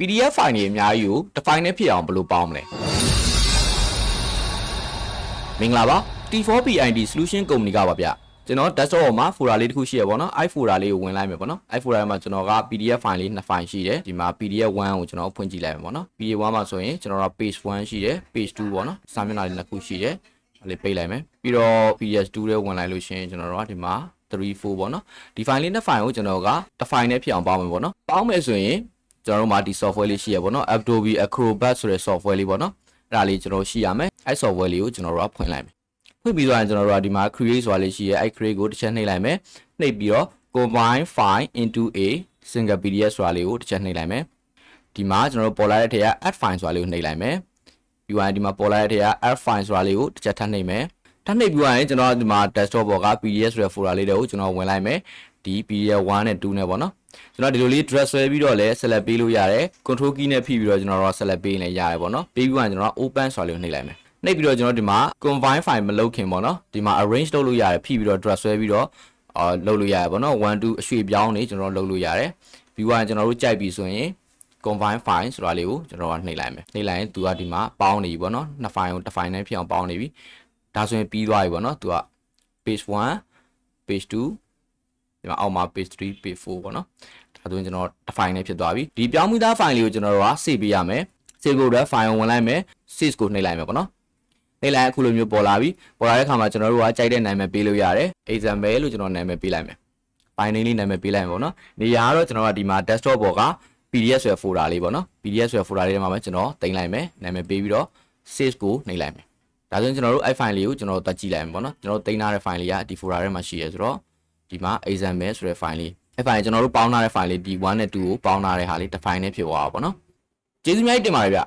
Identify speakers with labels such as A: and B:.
A: PDF file တွေအများကြီးကိုတစ် file နဲ့ဖြစ်အောင်ဘယ်လိုပေါင်းမလဲမင်္ဂလာပါ T4PID Solution Company ကပါဗျကျွန်တော် desktop ပေါ်မှာ folder လေးတစ်ခုရှိရပါတော့အဲ့ folder လေးကိုဝင်လိုက်မယ်ပေါ့နော်အဲ့ folder မှာကျွန်တော်က PDF file လေးနှစ် file ရှိတယ်ဒီမှာ PDF 1ကိုကျွန်တော်ဖွင့်ကြည့်လိုက်မယ်ပေါ့နော် PDF 1မှာဆိုရင်ကျွန်တော်က page 1ရှိတယ် page 2ပေါ့နော်စာမျက်နှာလေးနှစ်ခုရှိတယ်အဲ့လေးပိတ်လိုက်မယ်ပြီးတော့ PS2 ထဲဝင်လိုက်လို့ရှိရင်ကျွန်တော်တို့ကဒီမှာ3 4ပေါ့နော်ဒီ file လေးနှစ် file ကိုကျွန်တော်ကတစ် file နဲ့ဖြစ်အောင်ပေါင်းမယ်ပေါ့နော်ပေါင်းမယ်ဆိုရင် ကျွန်တော်တို့မှာဒီ software လေးရှိရပါတော့ Adobe Acrobat ဆိုတဲ့ software လေးပေါ့နော်အဲ့ဒါလေးကျွန်တော်ရှိရမယ်အဲ့ software လေးကိုကျွန်တော်တို့ကဖွင့်လိုက်မယ်ဖွင့်ပြီးတော့ကျွန်တော်တို့ကဒီမှာ create ဆိုတာလေးရှိရဲအဲ့ create ကိုတစ်ချက်နှိပ်လိုက်မယ်နှိပ်ပြီးတော့ combine file into a single pdf ဆိုတာလေးကိုတစ်ချက်နှိပ်လိုက်မယ်ဒီမှာကျွန်တော်တို့ပေါ်လာတဲ့ထက်က add file ဆိုတာလေးကိုနှိပ်လိုက်မယ်ပြီးသွားရင်ဒီမှာပေါ်လာတဲ့ထက်က add file ဆိုတာလေးကိုတစ်ချက်ထပ်နှိပ်မယ်ထပ်နှိပ်ပြီးသွားရင်ကျွန်တော်ဒီမှာ desktop ပေါ်က pdf ဆိုတဲ့ folder လေးတွေကိုကျွန်တော်ဝင်လိုက်မယ် ဒီ pdf 1နဲ့2နဲ့ပေါ့နော်ကျွန်တော်ဒီလိုလေး drag ဆွဲပြီးတော့လည်း select ပေးလို့ရတယ် control key နဲ့ဖိပြီးတော့ကျွန်တော်တို့ select ပေးရင်လည်းရတယ်ပေါ့နော်ပေးပြီးတော့ကျွန်တော် open ဆိုတာလေးကိုနှိပ်လိုက်မယ်နှိပ်ပြီးတော့ကျွန်တော်ဒီမှာ combine file မလုပ်ခင်ပေါ့နော်ဒီမှာ arrange လုပ်လို့ရတယ်ဖိပြီးတော့ drag ဆွဲပြီးတော့အာလုပ်လို့ရတယ်ပေါ့နော်1 2အရွှေ့ပြောင်းနေကျွန်တော်လုပ်လို့ရတယ်ပြီးတော့ကျွန်တော်တို့ကြိုက်ပြီဆိုရင် combine file ဆိုတာလေးကိုကျွန်တော်ကနှိပ်လိုက်မယ်နှိပ်လိုက်ရင်သူကဒီမှာပေါင်းနေပြီပေါ့နော်နှစ် file ကိုတစ် file နဲ့ဖြစ်အောင်ပေါင်းနေပြီဒါဆိုရင်ပြီးသွားပြီပေါ့နော်သူက page 1 page 2 ဒီမှာအောက်မှာ page 3 page 4ပေါ့နော်ဒါဆိုရင်ကျွန်တော်တစ် file နဲ့ဖြစ်သွားပြီဒီပြောင်းမိသား file လေးကိုကျွန်တော်တို့က save ပေးရမယ် save ဖို့အတွက် file ကိုဝင်လိုက်မယ် save ကိုနှိပ်လိုက်မယ်ပေါ့နော်နှိပ်လိုက်အခုလိုမျိုးပေါ်လာပြီပေါ်လာတဲ့အခါမှာကျွန်တော်တို့ကကြိုက်တဲ့နာမည်ပေးလို့ရတယ် example လို့ကျွန်တော်နာမည်ပေးလိုက်မယ် file name လေးနာမည်ပေးလိုက်မယ်ပေါ့နော်နေရာကတော့ကျွန်တော်ကဒီမှာ desktop ပေါ်က PDF ဆိုတဲ့ folder လေးပေါ့နော် PDF ဆိုတဲ့ folder လေးထဲမှာပဲကျွန်တော်တင်လိုက်မယ်နာမည်ပေးပြီးတော့ save ကိုနှိပ်လိုက်မယ်ဒါဆိုရင်ကျွန်တော်တို့အဲ့ file လေးကိုကျွန်တော်တို့တက်ကြည့်လိုက်မယ်ပေါ့နော်ကျွန်တော်တို့တင်ထားတဲ့ file လေးကဒီ folder ထဲမှာရှိရဲဆိုတော့ ဒီမှာ example ဆိုတဲ့ file လေးအဲ့ file ကျွန်တော်တို့ပေါင်းထားတဲ့ file လေးဒီ1နဲ့2ကိုပေါင်းထားတဲ့ဟာလေးတစ် file နဲ့ဖြစ်သွားတာပေါ့နော်ကျေးဇူးများကြီးတင်ပါတယ်ဗျ